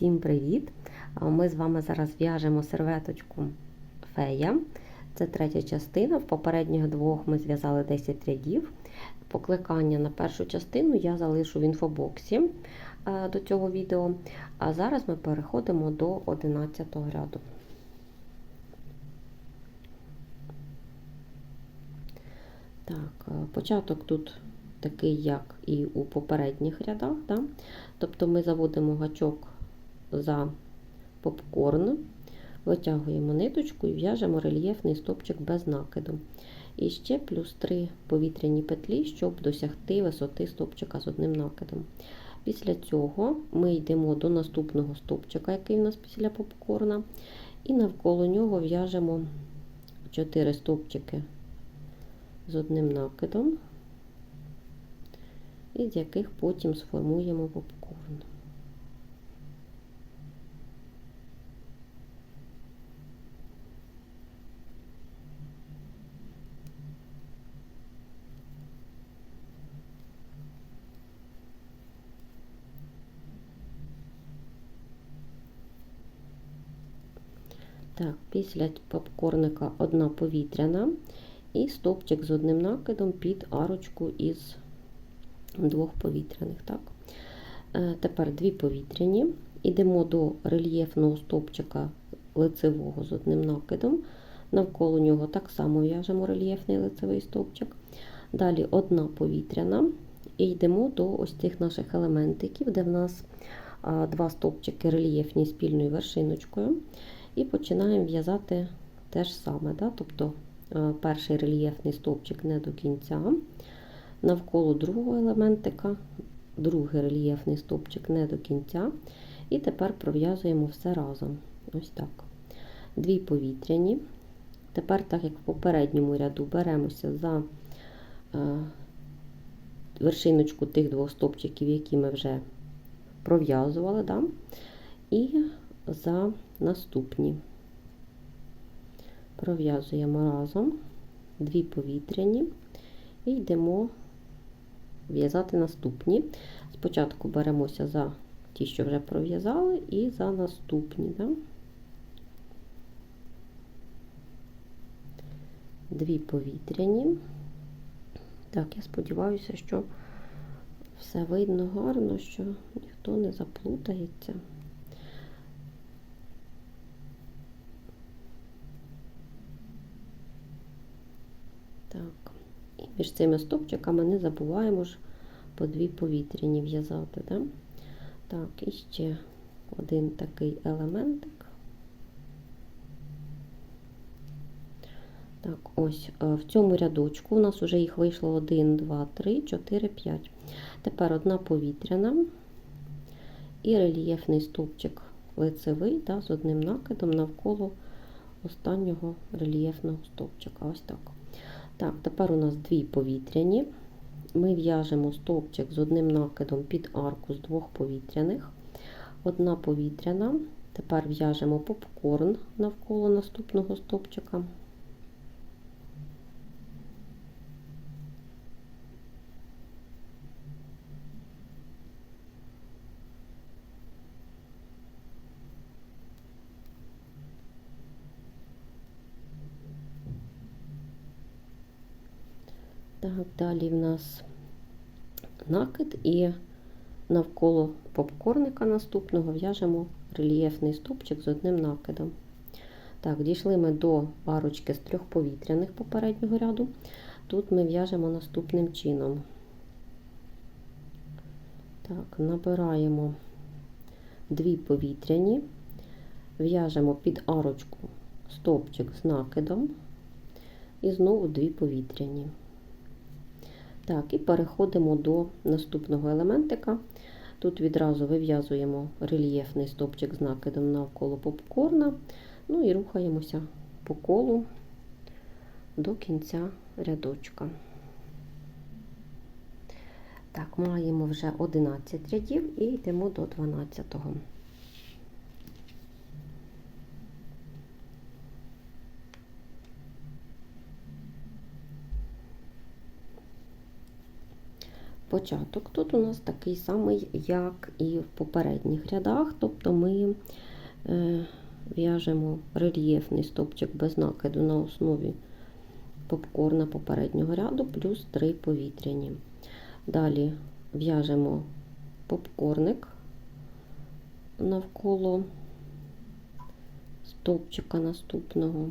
Всім привіт! Ми з вами зараз в'яжемо серветочку фея. Це третя частина. В попередніх двох ми зв'язали 10 рядів. Покликання на першу частину я залишу в інфобоксі до цього відео. А зараз ми переходимо до 11 ряду. Так, початок тут такий, як і у попередніх рядах. Да? Тобто ми заводимо гачок за попкорн, витягуємо ниточку і в'яжемо рельєфний стопчик без накиду. І ще плюс 3 повітряні петлі, щоб досягти висоти стопчика з одним накидом. Після цього ми йдемо до наступного стопчика, який у нас після попкорна, і навколо нього в'яжемо 4 стопчики з одним накидом, із яких потім сформуємо попкорн. Так, після попкорника одна повітряна і стовпчик з одним накидом під арочку із двох повітряних. Так. Е, тепер дві повітряні. Йдемо до рельєфного стовпчика лицевого з одним накидом. Навколо нього так само в'яжемо рельєфний лицевий стовпчик. Далі одна повітряна. І йдемо до ось цих наших елементиків, де в нас два стовпчики рельєфні спільною вершиночкою. І починаємо в'язати те ж саме. Да? Тобто перший рельєфний стовпчик не до кінця, навколо другого елементика, другий рельєфний стовпчик не до кінця. І тепер пров'язуємо все разом. Ось так. Дві повітряні. Тепер, так як в попередньому ряду, беремося за вершиночку тих двох стовпчиків, які ми вже пров'язували, да? і за наступні. Пров'язуємо разом дві повітряні і йдемо в'язати наступні. Спочатку беремося за ті, що вже пров'язали, і за наступні. Да? Дві повітряні. Так, я сподіваюся, що все видно гарно, що ніхто не заплутається. Так, і між цими стопчиками не забуваємо ж по дві повітряні в'язати. Да? Так, і ще один такий елементик. Так, ось в цьому рядочку у нас вже їх вийшло 1, 2, 3, 4, 5. Тепер одна повітряна і рельєфний стовпчик лицевий да, з одним накидом навколо останнього рельєфного стовпчика. Ось так. Так, тепер у нас дві повітряні. Ми в'яжемо стовпчик з одним накидом під арку з двох повітряних. Одна повітряна. Тепер в'яжемо попкорн навколо наступного стовпчика. Так, далі в нас накид і навколо попкорника наступного в'яжемо рельєфний стовпчик з одним накидом. Так, дійшли ми до парочки з трьох повітряних попереднього ряду. Тут ми в'яжемо наступним чином. Так, набираємо дві повітряні, в'яжемо під арочку стовпчик з накидом і знову дві повітряні. Так, і переходимо до наступного елементика. Тут відразу вив'язуємо рельєфний стопчик з накидом навколо попкорна, ну і рухаємося по колу до кінця рядочка. Так, маємо вже 11 рядів і йдемо до 12-го. Початок тут у нас такий самий, як і в попередніх рядах, тобто ми е, в'яжемо рельєфний стовпчик без накиду на основі попкорна попереднього ряду, плюс 3 повітряні. Далі в'яжемо попкорник навколо стовпчика наступного.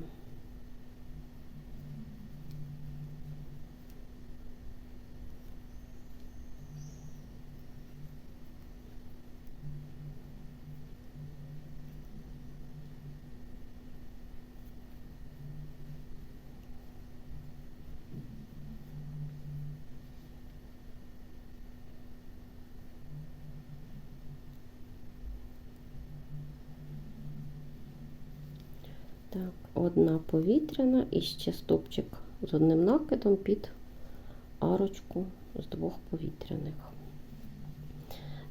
Так, одна повітряна і ще стопчик з одним накидом під арочку з двох повітряних.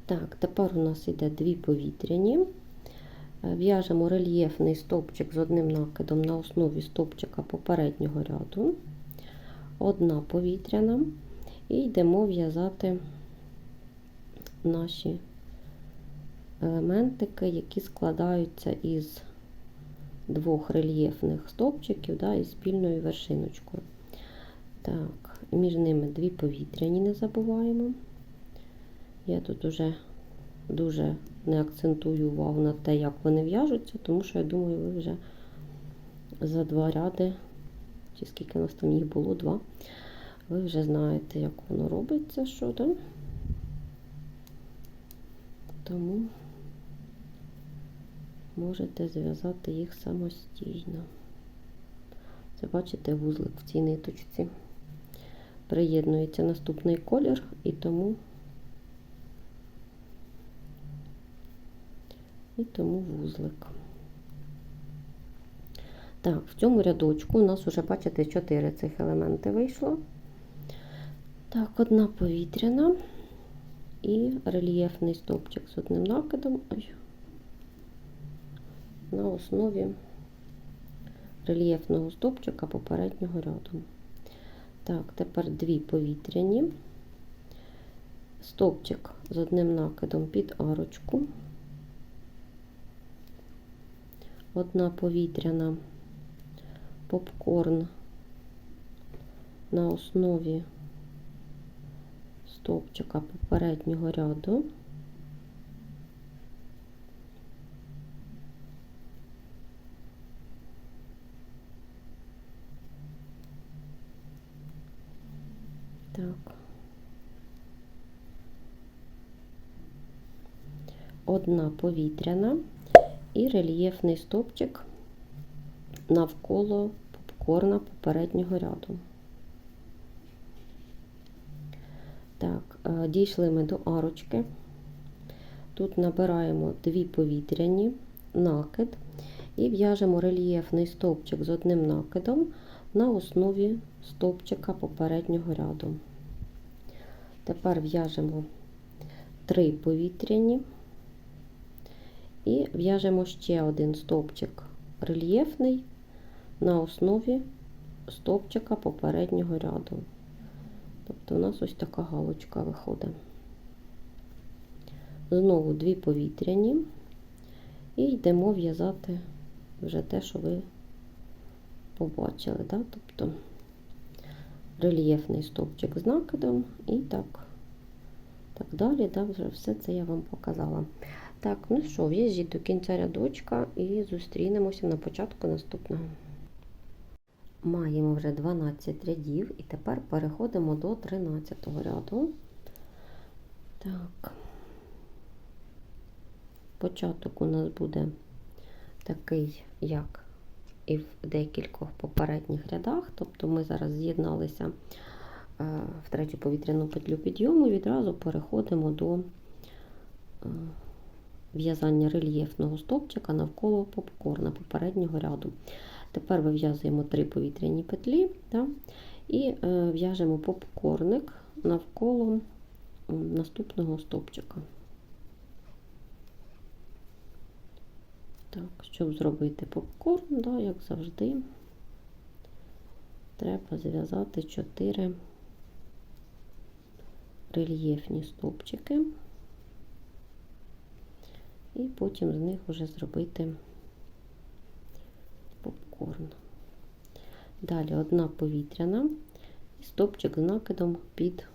Так, тепер у нас йде дві повітряні. Е, В'яжемо рельєфний стовпчик з одним накидом на основі стовпчика попереднього ряду. Одна повітряна. І йдемо в'язати наші елементики, які складаються із двох рельєфних стовпчиків да, і спільною вершиночкою. Так, між ними дві повітряні не забуваємо. Я тут уже дуже не акцентую увагу на те, як вони в'яжуться, тому що я думаю, ви вже за два ряди, чи скільки у нас там їх було, два, ви вже знаєте, як воно робиться, що там. Тому можете зв'язати їх самостійно. Це, бачите, вузлик в цій ниточці. Приєднується наступний колір, і тому і тому вузлик. Так, в цьому рядочку у нас вже, бачите, 4 цих елементи вийшло. Так, одна повітряна і рельєфний стовпчик з одним накидом. Ой на основі рельєфного стовпчика попереднього ряду. Так, тепер дві повітряні, стовпчик з одним накидом під арочку, одна повітряна попкорн на основі стовпчика попереднього ряду. Так. Одна повітряна і рельєфний стопчик навколо попкорна попереднього ряду. Так, е, дійшли ми до арочки. Тут набираємо дві повітряні накид і в'яжемо рельєфний стовпчик з одним накидом на основі стовпчика попереднього ряду. Тепер в'яжемо три повітряні і в'яжемо ще один стовпчик рельєфний на основі стовпчика попереднього ряду. Тобто у нас ось така галочка виходить. Знову дві повітряні, і йдемо в'язати вже те, що ви побачили. Да? Тобто рельєфний стовпчик з накидом і так так далі. Да? Вже все це я вам показала. Так, ну що, в'їжджіть до кінця рядочка і зустрінемося на початку наступного. Маємо вже 12 рядів, і тепер переходимо до 13 ряду. Так, початок у нас буде такий, як і в декількох попередніх рядах. Тобто ми зараз з'єдналися е, в третю повітряну петлю підйому і відразу переходимо до е, в'язання рельєфного стовпчика навколо попкорна попереднього ряду. Тепер вив'язуємо три повітряні петлі да, і е, в'яжемо попкорник навколо наступного стовпчика. Так, щоб зробити попкорн, да, як завжди, треба зв'язати 4 рельєфні стовпчики, і потім з них вже зробити попкорн. Далі одна повітряна і стовпчик з накидом під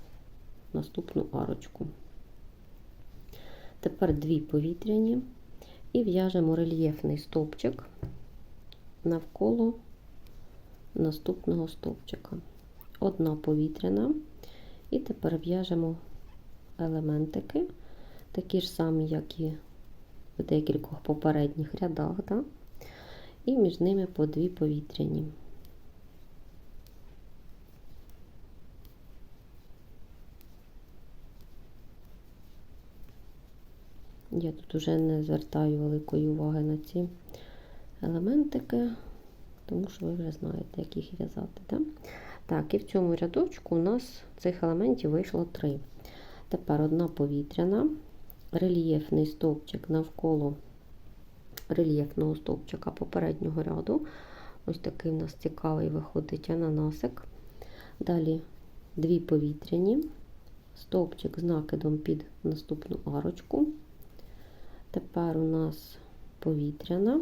наступну арочку. Тепер дві повітряні і в'яжемо рельєфний стовпчик навколо наступного стовпчика. Одна повітряна, і тепер в'яжемо елементики, такі ж самі, як і в декількох попередніх рядах, да? і між ними по дві повітряні. Я тут вже не звертаю великої уваги на ці елементики, тому що ви вже знаєте, як їх в'язати. Да? Так, і в цьому рядочку у нас цих елементів вийшло три. Тепер одна повітряна, рельєфний стовпчик навколо рельєфного стовпчика попереднього ряду. Ось такий у нас цікавий виходить ананасик. Далі дві повітряні, стовпчик з накидом під наступну арочку. Тепер у нас повітряна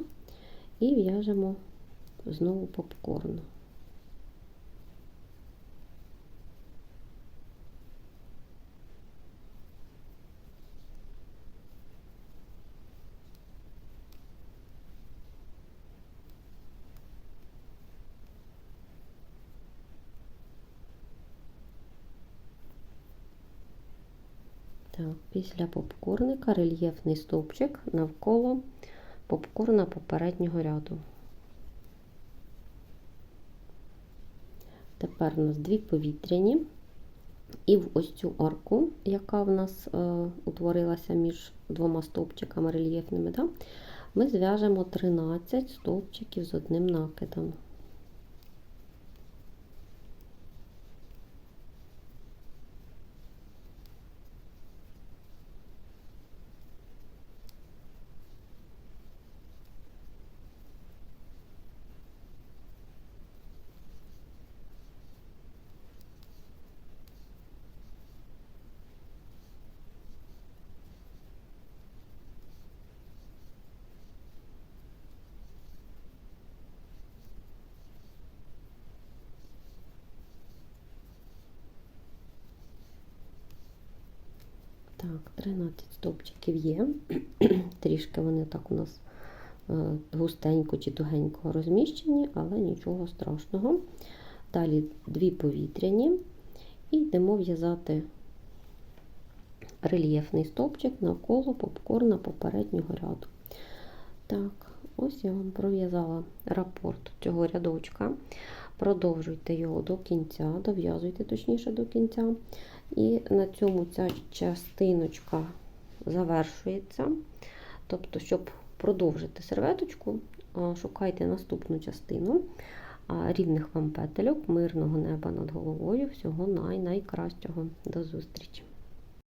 і в'яжемо знову попкорн. Так, після попкорника рельєфний стовпчик навколо попкорна попереднього ряду. Тепер у нас дві повітряні, і в ось цю арку, яка в нас е, утворилася між двома стовпчиками рельєфними, да, ми зв'яжемо 13 стовпчиків з одним накидом. Так, 13 стовпчиків є. Трішки вони так у нас е, густенько чи тугенько розміщені, але нічого страшного. Далі дві повітряні і йдемо в'язати рельєфний стовпчик навколо попкорна попереднього ряду. Так, ось я вам пров'язала рапорт цього рядочка. Продовжуйте його до кінця, дов'язуйте точніше до кінця. І на цьому ця частиночка завершується. Тобто, щоб продовжити серветочку, шукайте наступну частину рівних вам петельок, мирного неба над головою. Всього най найкращого. До зустрічі!